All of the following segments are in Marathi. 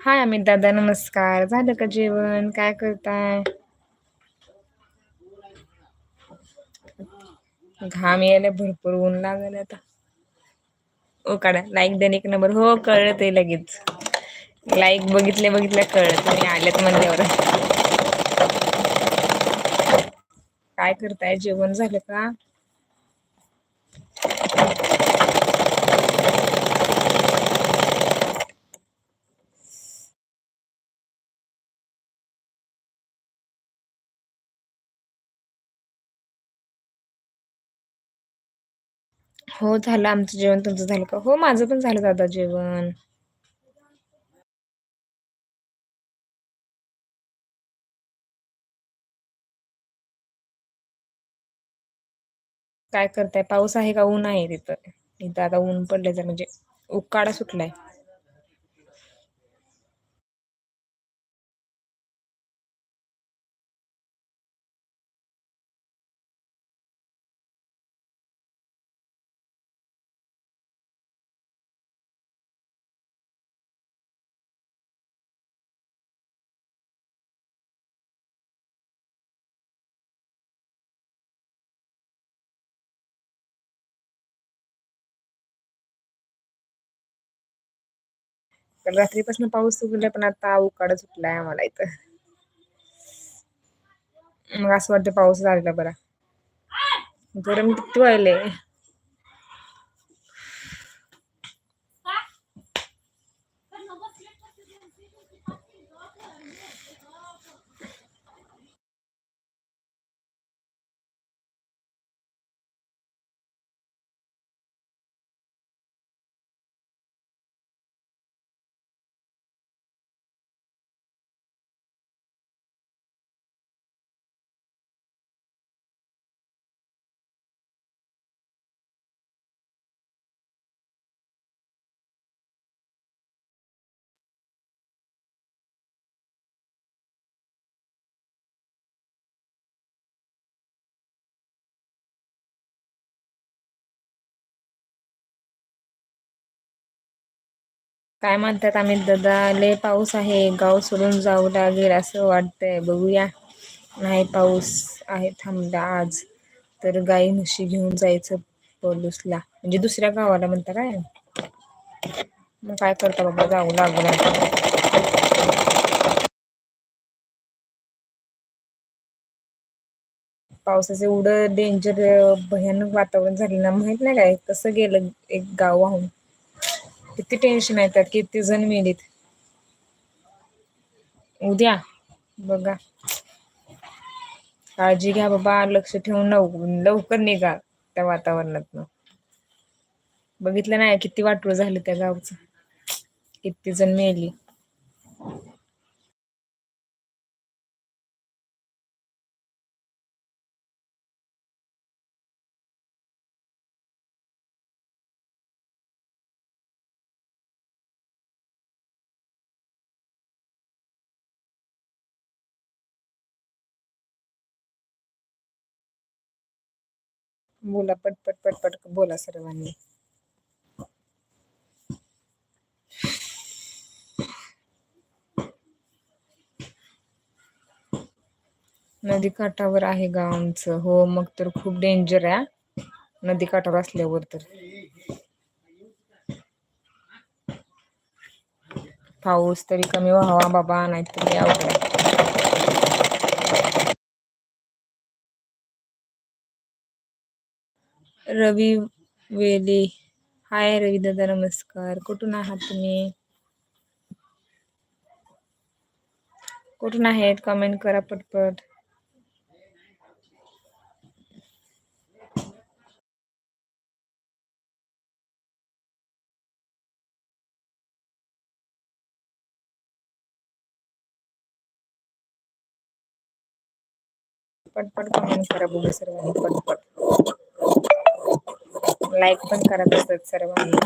हाय अमित दादा नमस्कार. झालं का जेवण? काय करताय? घाम यायला भरपूर ऊन लागल आता. ओ काढा. लाईक देन एक नंबर हो कळत आहे लगेच. लाईक बघितले बघितले कळत मी आलेत म्हणल्यावर. काय करताय? जेवण झालं का? हो झालं आमचं जेवण तुमचं झालं का? हो माझं पण झालं दादा जेवण. काय करताय? पाऊस आहे का? ऊन आहे तिथं. इथं आता ऊन पडल्याच म्हणजे उकाडा सुटलाय. काल रात्रीपासून पाऊस उघडला पण आता उकाडा सुटलाय आम्हाला इथं. मग असं वाटतं पाऊस झालेला बरा. गरम किती व्हायले काय म्हणतात अमित दादा लय पाऊस आहे गाव सोडून जाऊ लागेल असं वाटतंय. बघूया. नाही पाऊस आहे थांबला आज. तर गाई म्हशी घेऊन जायचं पलूसला. म्हणजे दुसऱ्या गावाला म्हणता काय? मग काय करता बाबा जाऊ लागल. पावसाचं एवढं डेंजर भयानक वातावरण झाले ना माहीत नाही काय? कसं गेलं एक गाव वाहून? किती टेन्शन येतात किती जण मेलीत उद्या बघा. काळजी घ्या बाबा लक्ष ठेवून लवकर निघा त्या वातावरणात बघितलं नाही किती वाटोळ झालं त्या गावचं. किती जण मेली बोला पटपट पटपट बोला सर्वांनी. नदीकाठावर आहे गाव आमचं. हो मग तर खूप डेंजर आहे नदी काठावर असल्यावर तर. पाऊस तरी कमी व्हावा बाबा नाहीतरी आवड रवी वेली. हाय रवी दादा नमस्कार. कुठून आहात तुम्ही? कुठून आहेत? कमेंट करा पटपट. पटपट कमेंट करा बघू सर्वांनी पटपट. लाईक पण करत असतात सर्वांनी.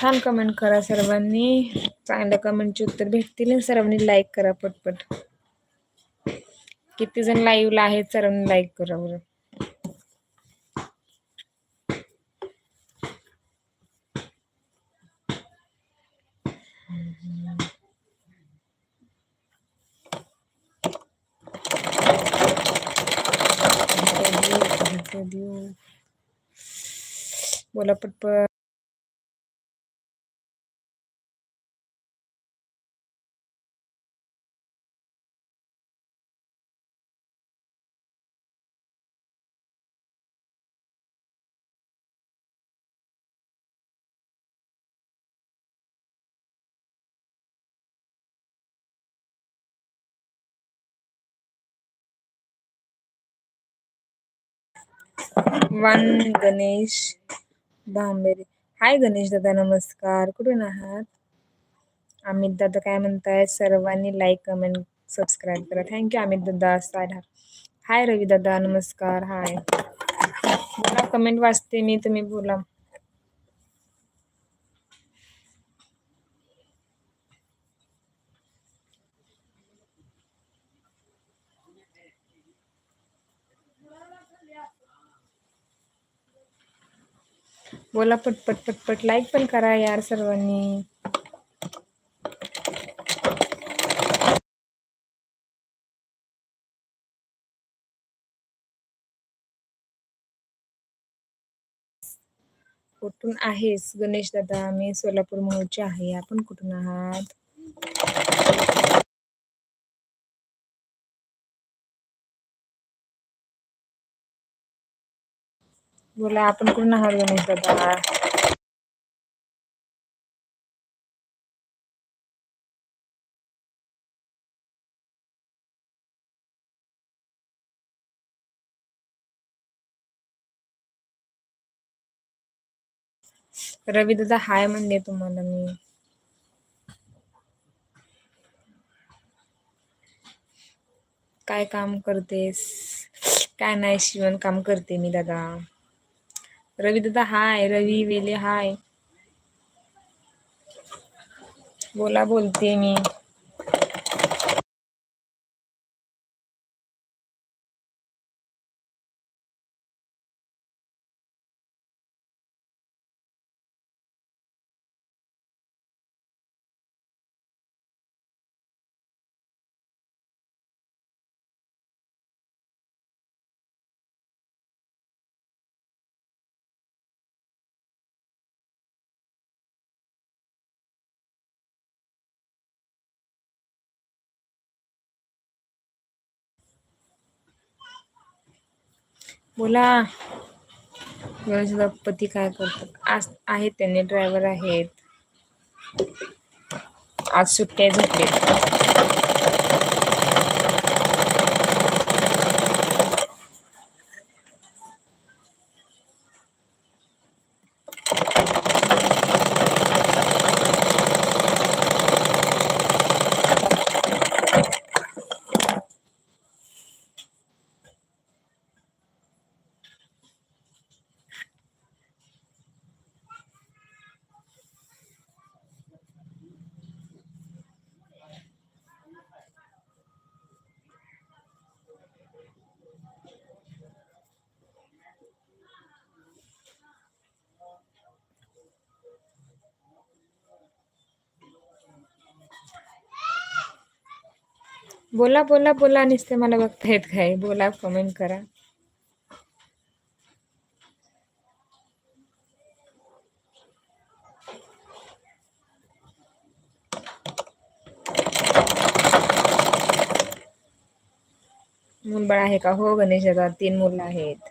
छान कमेंट करा सर्वांनी. चांगल्या कमेंटचे उत्तर भेटतील सर्वांनी लाईक करा पटपट. किती जण लाईव्हला आहेत सर्वांनी लाईक करा बरं. बोला पटपट. वन गणेश भांबेरे हाय गणेश दादा नमस्कार कुठून आहात अमित दादा काय म्हणताय सर्वांनी लाईक कमेंट सबस्क्राईब करा थँक्यू अमित दादा साधा हाय रवी दादा नमस्कार हाय मला कमेंट वाचते मी तुम्ही बोला बोला पटपट पटपट. लाईक पण करा यार सर्वांनी. कुठून आहेस गणेश दादा? मी सोलापूर मोहोळचे आहे. आपण कुठून आहात? बोला आपण कुठून आहार गणेश दादा? रवी दादा हाय म्हणले तुम्हाला मी. काय काम करतेस? काय नाही शिवण काम करते मी दादा. रवी दादा हाय रवी वेले हाय. बोला बोलते मी. बोला. गणेश पती काय करतात? आज आहेत त्यांनी ड्रायव्हर आहेत. आज सुट्ट्या झोपले बोला बोला बोला नुसते मला बघतायत काय. बोला कमेंट करा. मुलबाळ आहे का? हो गणेश दादा तीन मुलं आहेत.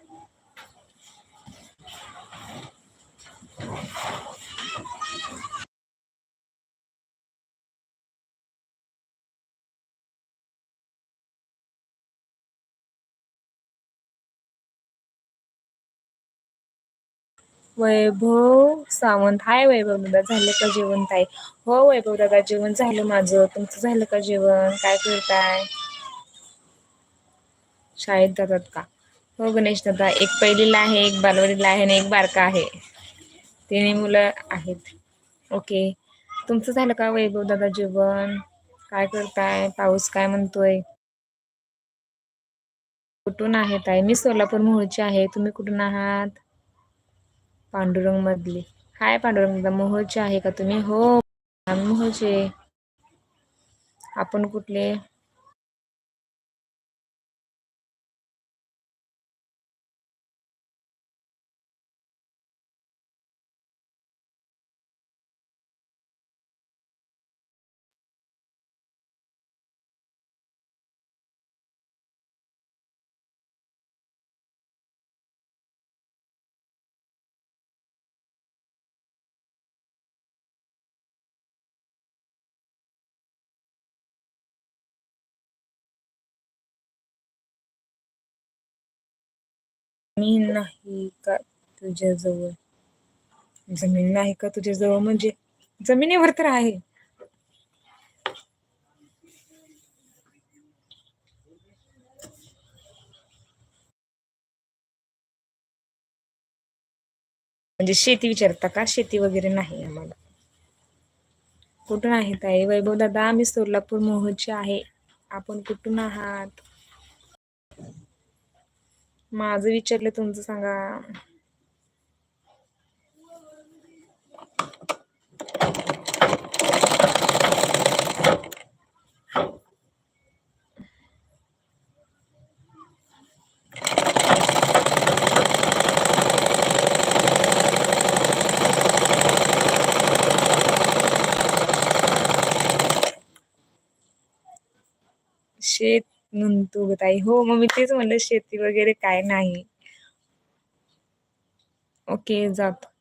वैभव सावंत. हाय वैभव दादा झालं का जेवण ताई? हो वैभव दादा जेवण झालं माझं. तुमचं झालं का जेवण? काय करताय? शाळेत जातात का? हो गणेश दादा एक पहिलीला आहे एक बालवडीला आहे आणि एक बारका आहे. तिन्ही मुलं आहेत. ओके. तुमचं झालं का वैभव दादा जेवण? काय करताय? पाऊस काय म्हणतोय? कुठून आहेत आहे मी सोलापूर मोहोळची आहे. तुम्ही कुठून आहात? पांडुरंग मधली हाय पांडुरंग मोहोळचे आहे का तुम्ही? हो आम्ही मोहोळचे. आपण कुठले? जमीन नाही का तुझ्याजवळ? जमीन नाही का तुझ्याजवळ? म्हणजे जमिनीवर तर आहे. म्हणजे शेती विचारता का? शेती वगैरे नाही आम्हाला. कुठून आहे ताई? वैभव दादा आम्ही सोलापूर मोहचे आहे. आपण कुठून आहात? माझं विचारलं तुमचं सांगा शेत तू बताई हो मग मी तेच म्हणलं शेती वगैरे काय नाही. ओके जात.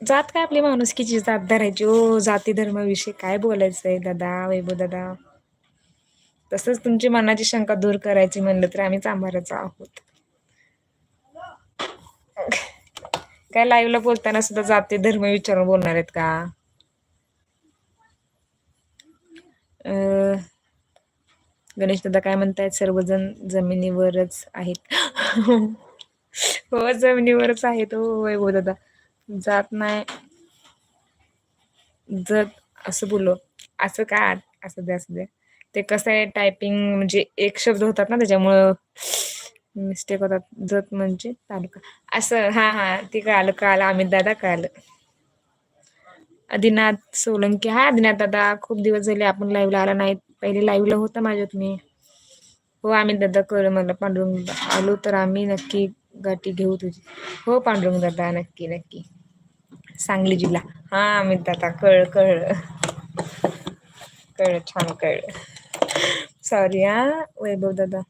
जात काय आपली माणुसकीची जात धरायची. ओ जाती धर्माविषयी काय बोलायचंय दादा वैभव दादा? तसंच तुमची मनाची शंका दूर करायची म्हणलं तर आम्ही चांभारच आहोत. काय लाईव्हला बोलताना सुद्धा जाती धर्म विचारून बोलणार आहेत का? अं, गणेश दादा काय म्हणतायत? सर्वजण जमिनीवरच आहेत. हो जमिनीवरच आहेत. हो वैभव दादा. जात नाही. जत असं बोललो. असं काय असं द्या असं द्या. ते कसं आहे टायपिंग म्हणजे एक शब्द होतात ना त्याच्यामुळं मिस्टेक होतात. जत म्हणजे तालुका. असं हा हा ते कळालं कळालं. अमित दादा कळालं. आदिनाथ सोलंकी. हा आदिनाथ दादा खूप दिवस झाले आपण लाईव्हला आला नाहीत. पहिले लाईव्हला होता माझ्या तुम्ही हो आम्ही दादा कळ मला पांडुरंग आलो तर आम्ही नक्की गाठी घेऊ तुझी. हो पांडुरंग दादा नक्की नक्की. सांगली जिल्हा हा आम्ही दादा कळ कळ कळ छान कळ सॉरी हा वैभव दादा.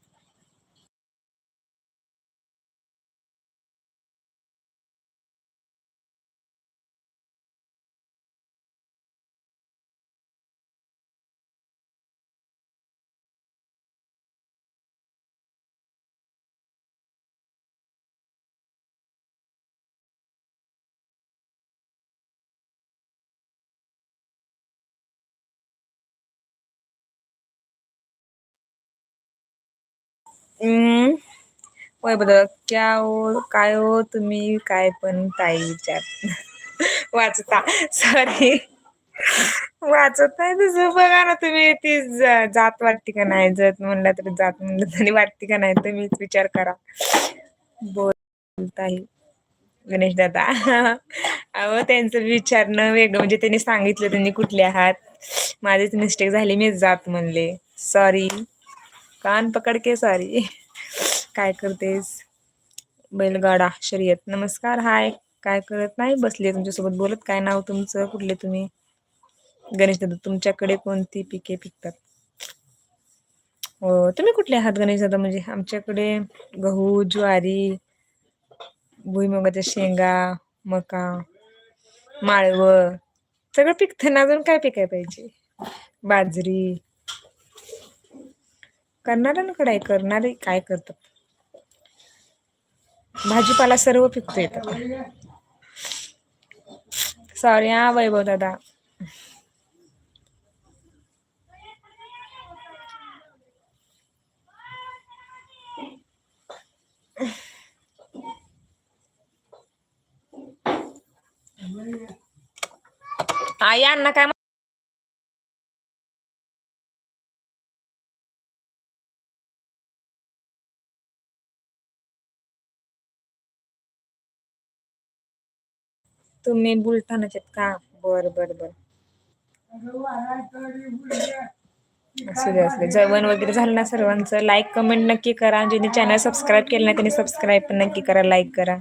हम्म. वैभव क्या हो काय हो तुम्ही काय पण ताई विचार. वाचता. सॉरी वाचत नाही तुझं बघा ना तुम्ही ती जात वाटते का नाही जात म्हणलं तर जात म्हणलं तरी वाटते का नाही तुम्हीच विचार करा. बोलताही गणेश दादा. अहो त्यांचं विचारणं वेगळं म्हणजे त्यांनी सांगितलं त्यांनी कुठले आहात. माझीच मिस्टेक झाली मीच जात म्हणले. सॉरी कान पकड के सॉरी. काय करतेस? बैलगाडा शर्यत. नमस्कार हाय. काय करत नाही? बसले तुमच्यासोबत. बोलत काय नाव तुमचं? कुठले तुम्ही? गणेश दादा तुमच्याकडे कोणती पिके पिकतात? हो तुम्ही कुठले आहात गणेश दादा? म्हणजे आमच्याकडे गहू ज्वारी भुईमुगाच्या शेंगा मका माळव सगळं पिकतं. ना अजून काय पिकाय पाहिजे? बाजरी करणाऱ्यांकडे आहे करणारे काय करतात? भाजीपाला सर्व पिकतो येतात सॉरी हा वैभव दादा. आई अण्णा काय तुम्ही बुलढाण्याचे का? बर बर बर. असू दे असू दे. जेवण वगैरे झालं ना सर्वांचं? लाईक कमेंट नक्की करा. ज्यांनी चॅनल सबस्क्राईब केलं नाही त्यांनी सबस्क्राईब पण नक्की करा. लाईक करा.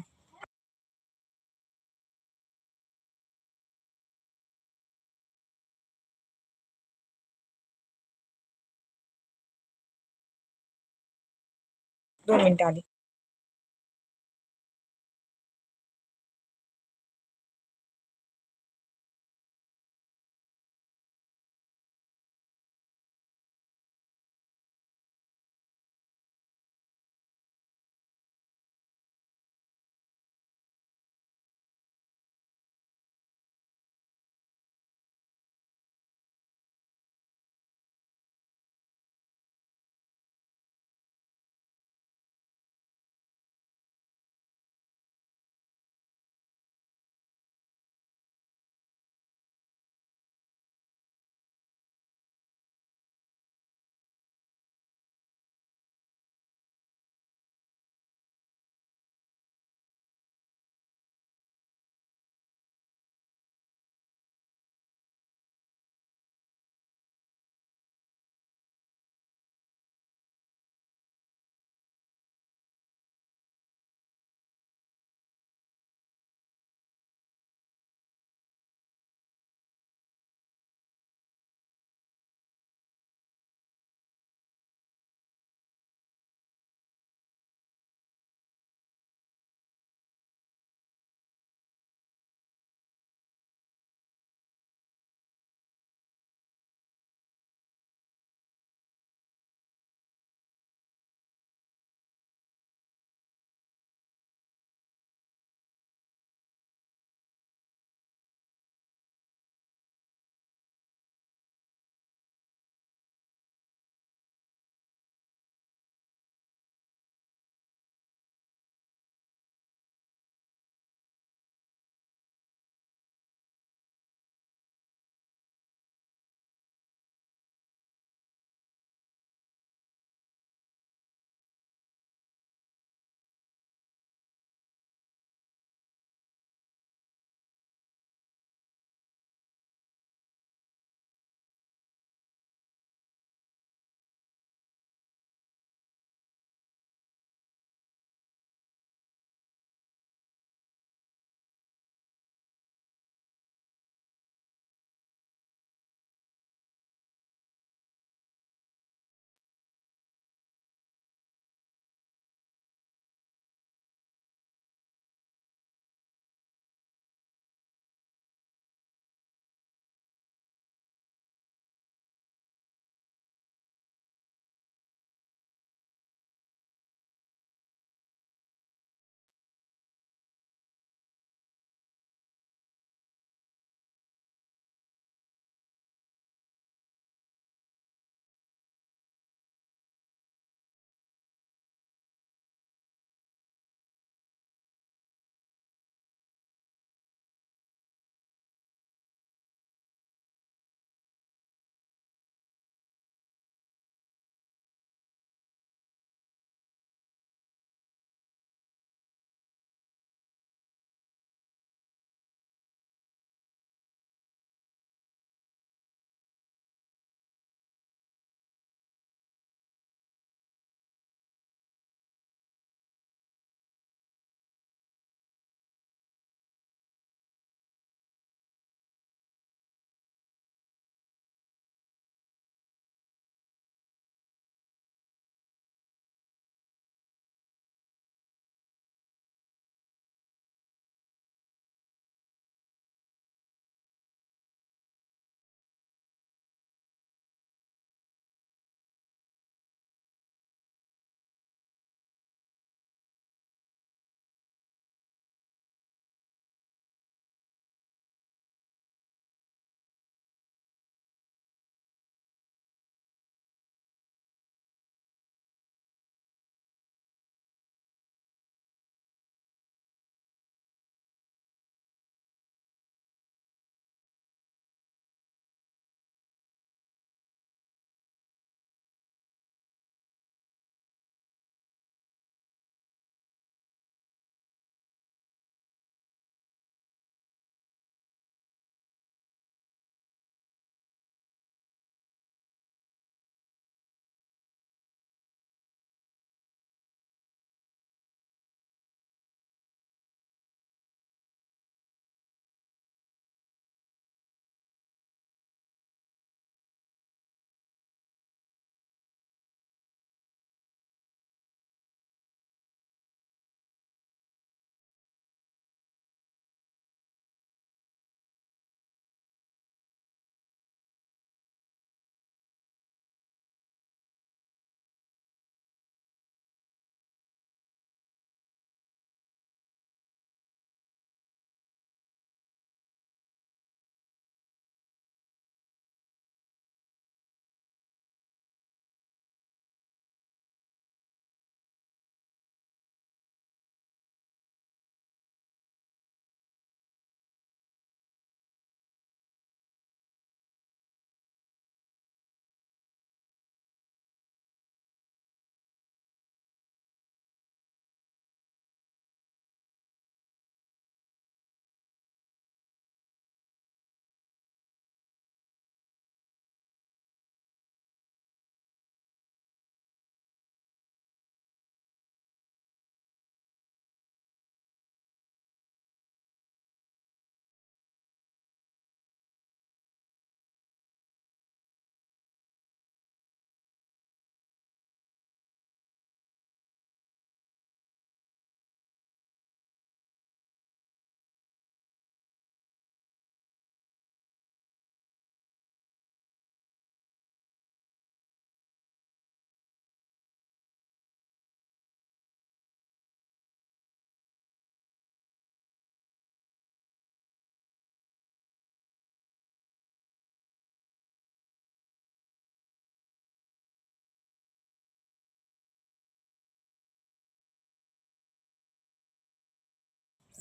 दोन मिनिटं आली.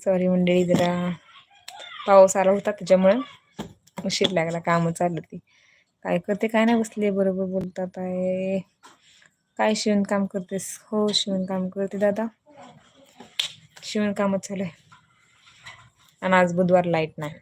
सॉरी मंडळी जरा पाऊस आला होता त्याच्यामुळं उशीर लागला कामं चालू ती काय करते काय नाही बसले बरोबर बोलतात आहे. काय शिवणकाम करतेस? हो शिवणकाम करते दादा. शिवणकामच चालू आहे. आणि आज बुधवार लाइट नाही.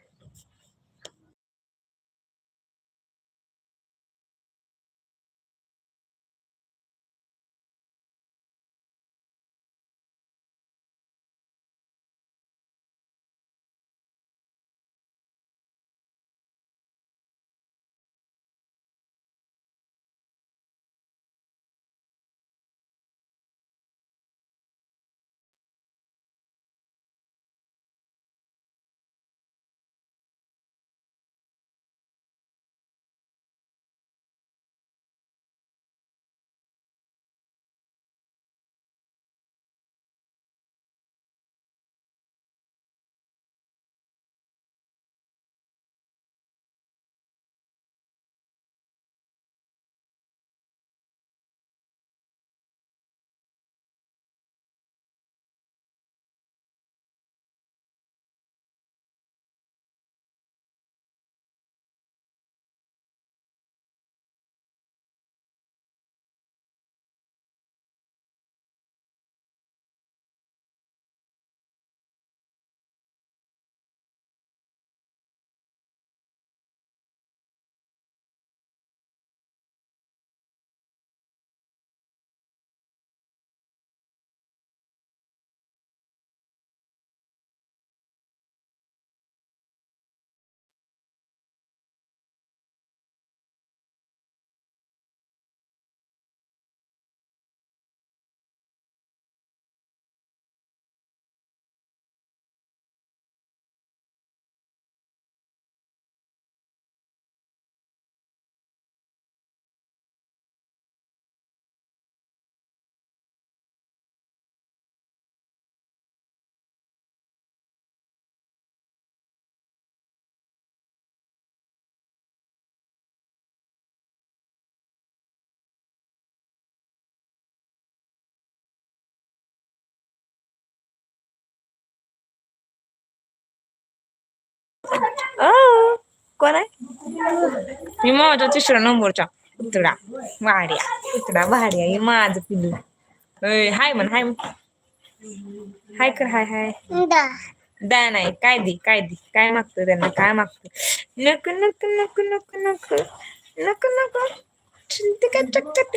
कोण आहे? मी माझ्या तिसऱ्या नंबरचा इतडा वाड्या. इतडा वाड्या. हे माझं पिल्लू. हाय म्हण हाय हाय कर हाय हाय. दा. नाही. काय दे काय दे. काय मागतो त्यांना? काय मागतो नको नको नको नको नको. नको नको. चिंते काय चकचक